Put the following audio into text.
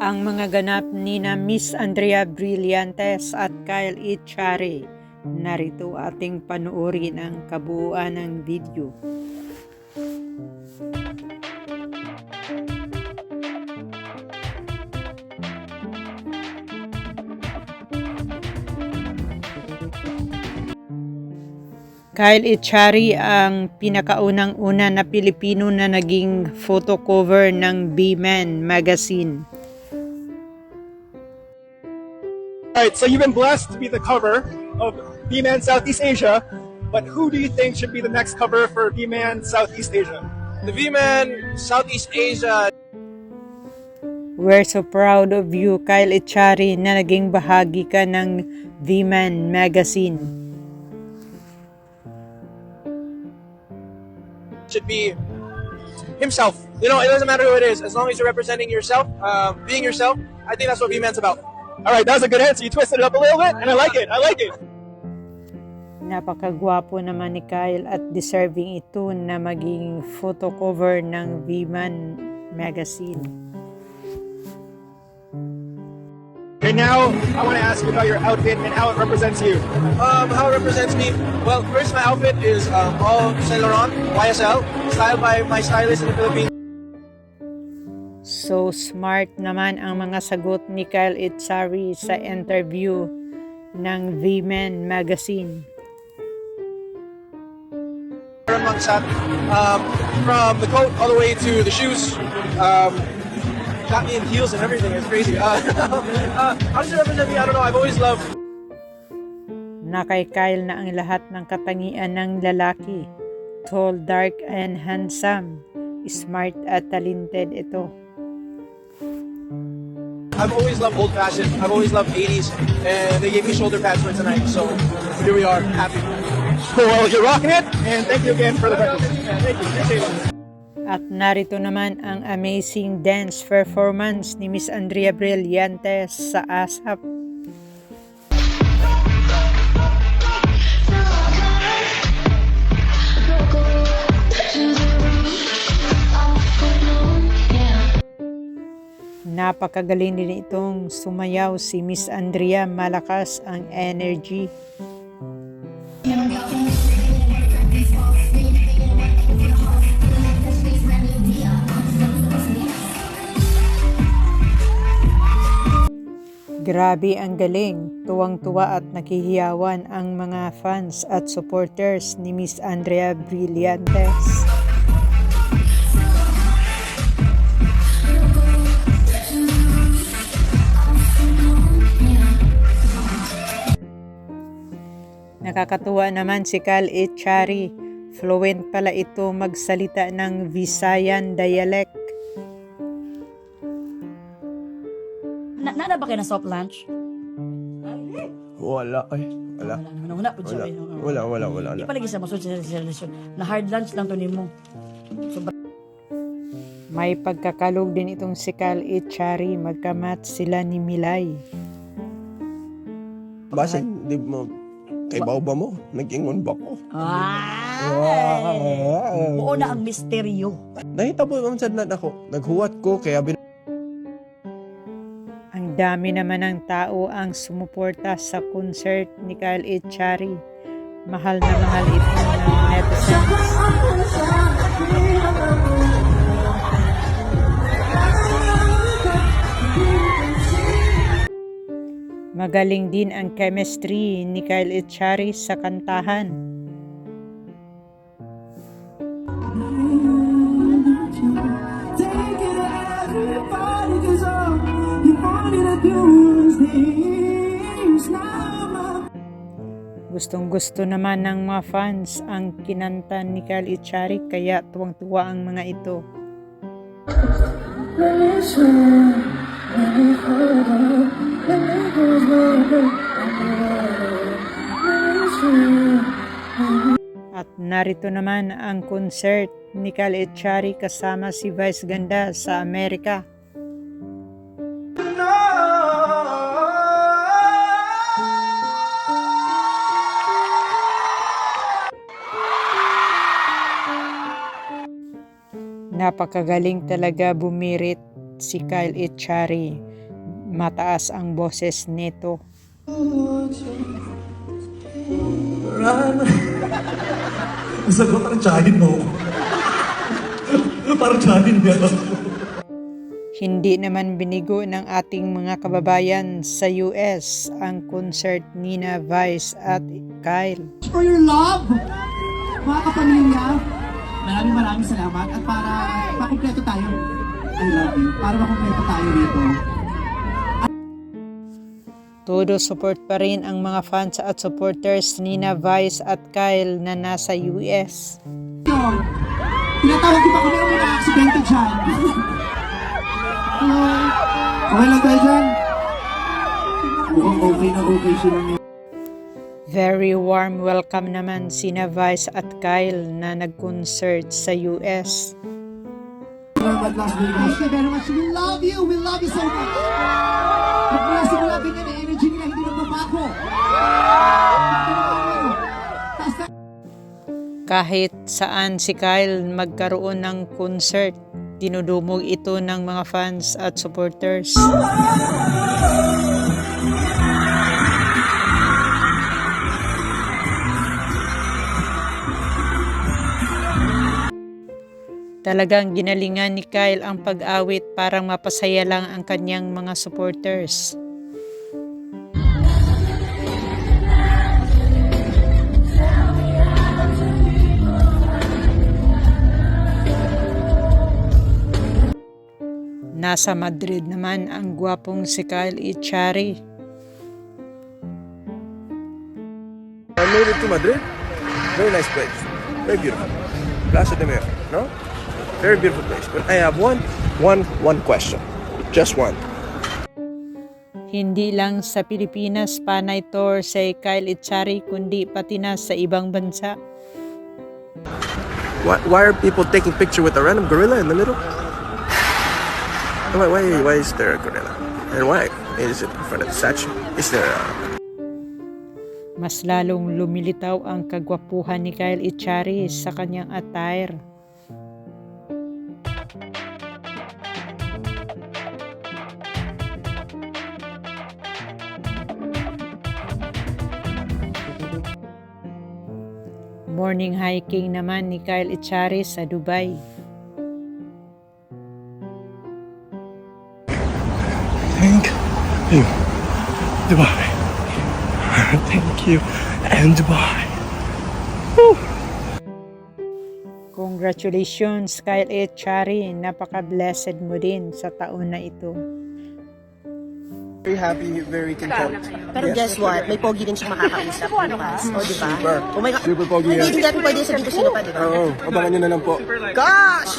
ang mga ganap ni na Miss Andrea Brillantes at Kyle Ichari. Narito ating panuorin ang kabuuan ng video. Kyle Ichari ang pinakaunang-una na Pilipino na naging photo cover ng B-Man magazine. All right, so you've been blessed to be the cover of B-Man Southeast Asia, but who do you think should be the next cover for B-Man Southeast Asia? The V-Man, Southeast Asia, We're so proud of you, Kyle Ichari, na naging bahagi ka ng V-Man magazine. should be himself. You know, it doesn't matter who it is, as long as you're representing yourself, um, being yourself. I think that's what V-Man's about. All right, that was a good answer. You twisted it up a little bit, and I like it. I like it. Napakagwapo naman ni Kyle at deserving ito na maging photo cover ng V-Man magazine. Okay, now I want to ask you about your outfit and how it represents you. Um, how it represents me? Well, first my outfit is um, all Saint Laurent, YSL, styled by my stylist in the Philippines. So smart naman ang mga sagot ni Kyle Itzari sa interview ng V-Man magazine. Um, from the coat all the way to the shoes, um, got me in heels and everything. It's crazy. Uh, uh, how does it represent me? I don't know. I've always loved na kay Kyle na ang lahat ng katangian ng lalaki. Tall, dark, and handsome. Smart at talented ito. I've always loved old fashioned. I've always loved 80s, and they gave me shoulder pads for tonight. So here we are, happy. Well, you're rocking it, and thank you again for the breakfast. Thank you. Appreciate it. At narito naman ang amazing dance performance ni Miss Andrea Brillantes sa ASAP. Napakagaling din itong sumayaw si Miss Andrea. Malakas ang energy. Grabe ang galing, tuwang-tuwa at nakihiyawan ang mga fans at supporters ni Miss Andrea Brillantes. Nakakatuwa naman si Cal Echari. Fluent pala ito magsalita ng Visayan dialect. Na, na, ba kayo na soft lunch? Wala ay. Wala. Wala. Wala po Wala. Wala, wala, wala. Di wala. pa lagi sa masunod sa relasyon. Na hard lunch lang to ni mo. May pagkakalog din itong si Cal Echari. Magkamat sila ni Milay. Base, di mo, kay ba mo? Nag-ingon ba ko? Ay! Buo na ang misteryo. Nahitabo ang sadlan ako. Naghuwat ko, kaya bin... Ang dami naman ng tao ang sumuporta sa concert ni Kyle Echari. Mahal na mahal ito ng netizens. Magaling din ang chemistry ni Kyle Echari sa kantahan. Gustong gusto naman ng mga fans ang kinanta ni Kyle Echari kaya tuwang-tuwa ang mga ito. At narito naman ang concert ni Kyle Echari kasama si Vice Ganda sa Amerika. Napakagaling talaga bumirit si Kyle Echari. Mataas ang boses nito. Sagot parang tsahin mo. parang tsahin niya. Hindi naman binigo ng ating mga kababayan sa US ang concert Nina Vice at Kyle. for your love, mga kapamilya. Maraming maraming salamat at para makumpleto tayo. I love you. Para makumpleto tayo dito. Todo support pa rin ang mga fans at supporters ni Nina Vice at Kyle na nasa US. Tinatawag ba kami ng mga aksidente dyan? Hello? Okay lang tayo dyan? Mukhang okay na okay sila ngayon. Very warm welcome naman sina Vice at Kyle na nag-concert sa US. Thank you very much. We love you. We love you so much. Kahit saan si Kyle magkaroon ng concert, dinudumog ito ng mga fans at supporters. Talagang ginalingan ni Kyle ang pag-awit para mapasaya lang ang kanyang mga supporters. Nasa Madrid naman ang gwapong si Kyle Ichari. I made it to Madrid. Very nice place. Very beautiful. Plaza de Mayo, no? Very beautiful place. But I have one, one, one question. Just one. Hindi lang sa Pilipinas panay tour si Kyle Ichari kundi pati na sa ibang bansa. Why, why are people taking picture with a random gorilla in the middle? Why, why, why is there a gorilla? And why? Is it in front of the statue? Is there a... Mas lalong lumilitaw ang kagwapuhan ni Kyle Ichari sa kanyang attire. Morning hiking naman ni Kyle Ichari sa Dubai. You. Dubai. Thank you. And Dubai. Congratulations Kyle Ichari, napaka-blessed mo din sa taon na ito. Very happy, very content. Pero guess what? May pogi din siya makakausap bukas. O, di ba? Super. Oh my God. Super pogi Hindi, yan. hindi natin pwede sabihin kung sino pa, di ba? Oo, abangan nyo na lang po. Gosh!